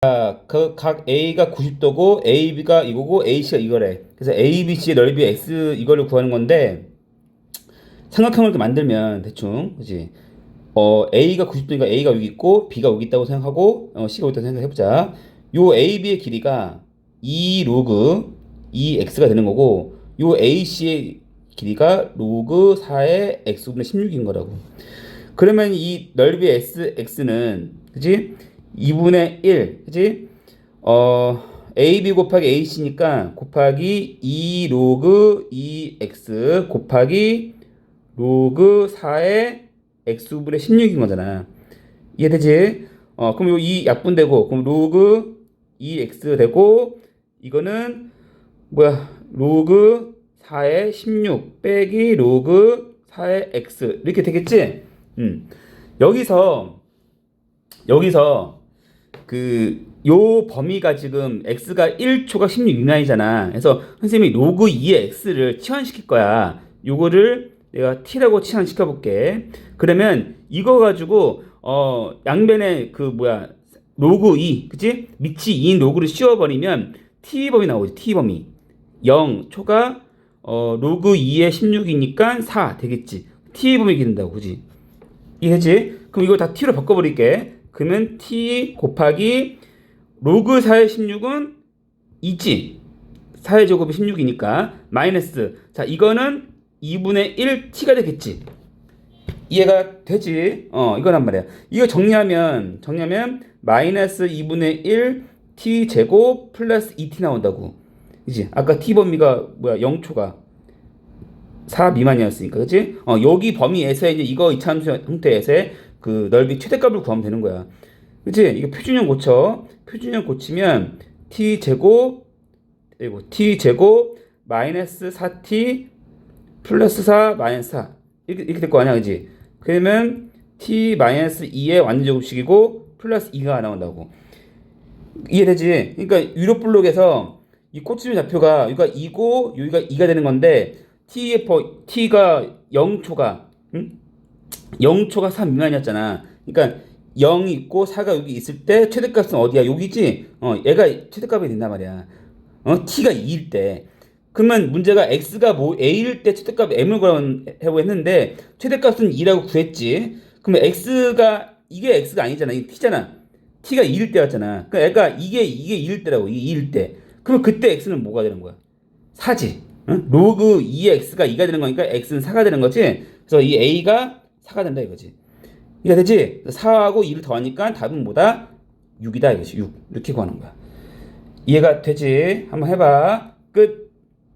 그 각 A가 90도고 AB가 이거고 AC가 이거래. 그래서 ABC의 넓이 X 이거를 구하는 건데 삼각형을 이렇게 만들면 대충 그지? 어 A가 90도니까 A가 여기 있고 B가 여기 있다고 생각하고 어, C가 여기 있다고 생각해 보자. 요 AB의 길이가 2 로그 2x가 되는 거고 요 AC의 길이가 로그 4의 x분의 16인 거라고. 그러면 이 넓이 s x는 그지? 2분의 1, 그지? 어, AB 곱하기 AC니까 곱하기 2 로그 2x 곱하기 로그 4의 x분의 16인 거잖아. 이해되지? 어, 그럼 요 2 약분되고, 그럼 로그 2x 되고, 이거는 뭐야? 로그 4의 16 빼기 로그 4의 x 이렇게 되겠지? 음. 여기서 여기서 그 요 범위가 지금 x가 1초가 16 미만이잖아. 그래서 선생님이 로그 2의 x를 치환시킬 거야. 요거를 내가 t라고 치환시켜 볼게. 그러면 이거 가지고 어 양변에 그 뭐야 로그 2, 그치? 밑이 2인 로그를 씌워버리면 t 범위 나오지. t 범위 0 초가 어 로그 2의 16이니까 4 되겠지. t 범위 기른다고, 그지? 이해지? 그럼 이거 다 t로 바꿔버릴게. 그러면 t 곱하기 로그 4의 16은 2지. 4의 제곱이 16이니까 마이너스. 자, 이거는 2분의 1 t가 되겠지. 이해가 되지? 어, 이거란 말이야. 이거 정리하면 정리하면 마이너스 2분의 1 t 제곱 플러스 2t 나온다고. 그지? 아까 t 범위가 뭐야? 0초가 4 미만이었으니까, 그치? 어, 여기 범위에서 이제 이거 이차함수 형태에서의 그 넓이 최대값을 구하면 되는 거야. 그치? 이거 표준형 고쳐. 표준형 고치면 t 제곱, 그리고 t 제곱 마이너스 4t 플러스 4 마이너스 4. 이렇게, 이렇게 될 거 아니야, 그지? 그러면 t 마이너스 2의 완전 제곱식이고 플러스 2가 나온다고. 이해되지? 그러니까 유로 블록에서 이 코치의 좌표가 여기가 2고 여기가 2가 되는 건데 t의 퍼, t가 0초가 응? 0초가 3 미만이었잖아. 그러니까 0이 있고 4가 여기 있을 때 최대값은 어디야? 여기지? 어, 얘가 최대값이 된단 말이야. 어, t가 2일 때. 그러면 문제가 x가 뭐 a일 때 최대값 m을 구하고 했는데 최대값은 2라고 구했지. 그러면 x가 이게 x가 아니잖아. 이게 t잖아. t가 2일 때였잖아. 그러니까 얘가 이게 이게 2일 때라고. 이게 2일 때. 그러면 그때 x는 뭐가 되는 거야? 4지. 응? 로그 2의 x가 2가 되는 거니까 x는 4가 되는 거지. 그래서 이 a가 4가 된다 이거지. 이해가 되지? 4하고 2를 더하니까 답은 뭐다? 6이다 이거지. 6. 이렇게 구하는 거야. 이해가 되지? 한번 해봐. 끝.